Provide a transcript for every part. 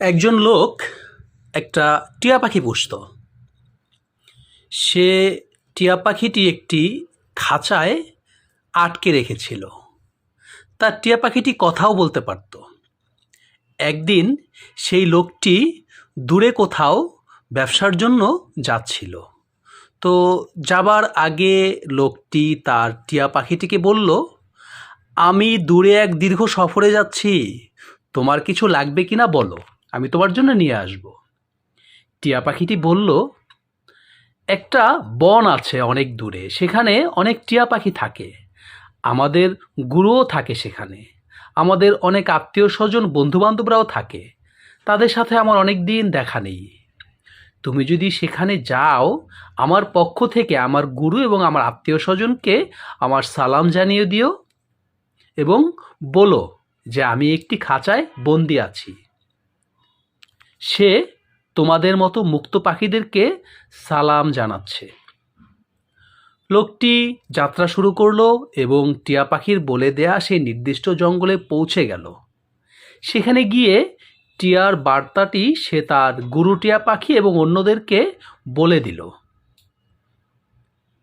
একজন লোক একটা টিয়া পাখি পুষত। সে টিয়া পাখিটি একটি খাঁচায় আটকে রেখেছিল। তার টিয়া পাখিটি কথাও বলতে পারত। একদিন সেই লোকটি দূরে কোথাও ব্যবসার জন্য যাচ্ছিল। তো যাবার আগে লোকটি তার টিয়া পাখিটিকে বলল, আমি দূরে এক দীর্ঘ সফরে যাচ্ছি। তোমার কিছু লাগবে কি না বলো। আমি তোমার জন্য নিয়ে আসব। টিয়া পাখিটি বলল, একটা বন আছে অনেক দূরে, সেখানে অনেক টিয়া পাখি থাকে। আমাদের গুরুও থাকে সেখানে। আমাদের অনেক আত্মীয় স্বজন বন্ধুবান্ধবরাও থাকে। তাদের সাথে আমার অনেক দিন দেখা নেই। তুমি যদি সেখানে যাও, আমার পক্ষ থেকে আমার গুরু এবং আমার আত্মীয় স্বজনকে আমার সালাম জানিয়ে দিও এবং বলো যে আমি একটি খাঁচায় বন্দি আছি। সে তোমাদের মতো মুক্ত পাখিদেরকে সালাম জানাচ্ছে। লোকটি যাত্রা শুরু করল এবং টিয়া পাখির বলে দেয়া সেই নির্দিষ্ট জঙ্গলে পৌঁছে গেল। সেখানে গিয়ে টিয়ার বার্তাটি সে তার গুরু টিয়া পাখি এবং অন্যদেরকে বলে দিল।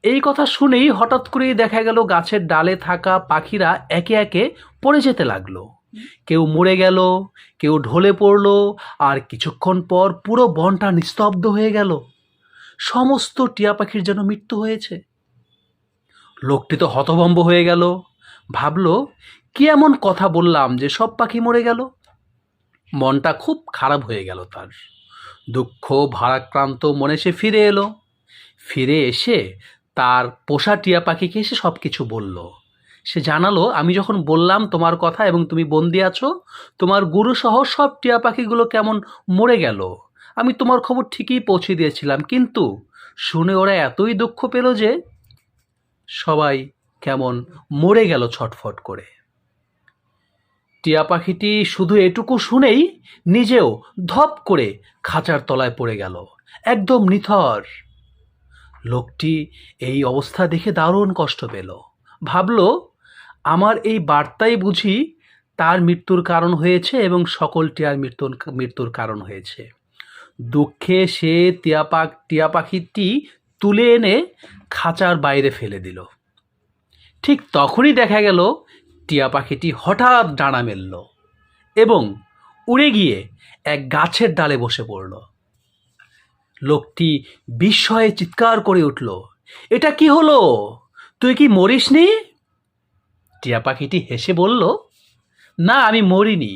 এই কথা শুনেই হঠাৎ করেই দেখা গেল গাছের ডালে থাকা পাখিরা একে একে পড়ে যেতে লাগল। কেউ মরে গেল, কেউ ঢলে পড়ল, আর কিছুক্ষণ পর পুরো বনটা নিস্তব্ধ হয়ে গেল। সমস্ত টিয়া পাখির যেন মৃত্যু হয়েছে। লোকটি তো হতভম্ব হয়ে গেল। ভাবল, কি এমন কথা বললাম যে সব পাখি মরে গেল? মনটা খুব খারাপ হয়ে গেল তার। দুঃখ, ভারাক্রান্ত মনে সে ফিরে এলো। ফিরে এসে তার পোষা টিয়া পাখিকে এসে সব কিছু বলল। সে জানালো, আমি যখন বললাম তোমার কথা এবং তুমি বন্দি আছো, তোমার গুরু সহ সব টিয়া পাখিগুলো কেমন মরে গেল। আমি তোমার খবর ঠিকই পৌঁছে দিয়েছিলাম, কিন্তু শুনে ওরা এতই দুঃখ পেল যে সবাই কেমন মরে গেল ছটফট করে। টিয়া পাখিটি শুধু এটুকু শুনেই নিজেও ধপ করে খাঁচার তলায় পড়ে গেল, একদম নিথর। লোকটি এই অবস্থা দেখে দারুণ কষ্ট পেল। ভাবল আমার এই বার্তাই বুঝি তার মৃত্যুর কারণ হয়েছে এবং সকল টিয়ার মৃত্যুর মৃত্যুর কারণ হয়েছে। দুঃখে সে টিয়া পাখ টিয়া পাখিটি তুলে এনে খাঁচার বাইরে ফেলে দিল। ঠিক তখনই দেখা গেল টিয়া পাখিটি হঠাৎ ডানা মেলল এবং উড়ে গিয়ে এক গাছের ডালে বসে পড়ল। লোকটি বিস্ময়ে চিৎকার করে উঠল, এটা কি হলো? তুই কি মরিসনি? টিয়া পাখিটি হেসে বলল, না, আমি মরিনি।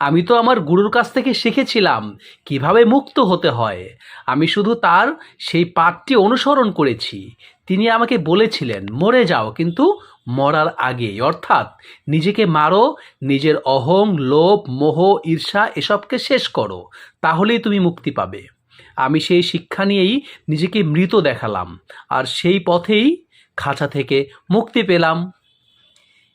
আমি তো আমার গুরুর কাছ থেকে শিখেছিলাম কীভাবে মুক্ত হতে হয়। আমি শুধু তার সেই পাঠটি অনুসরণ করেছি। তিনি আমাকে বলেছিলেন, মরে যাও, কিন্তু মরার আগে অর্থাৎ, নিজেকে মারো, নিজের অহং, লোভ, মোহ, ঈর্ষা এসবকে শেষ করো, তাহলেই তুমি মুক্তি পাবে। আমি সেই শিক্ষা নিয়েই নিজেকে মৃত দেখালাম, আর সেই পথেই খাঁচা থেকে মুক্তি পেলাম।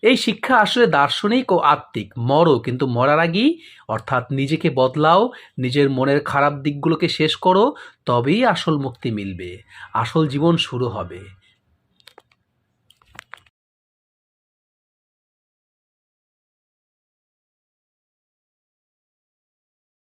এই শিক্ষা আসলে দার্শনিক ও আত্মিক, মরো, কিন্তু মরার আগেই, অর্থাৎ নিজেকে বদলাও, নিজের মনের খারাপ দিকগুলোকে শেষ করো, তবেই আসল মুক্তি মিলবে, আসল জীবন শুরু হবে।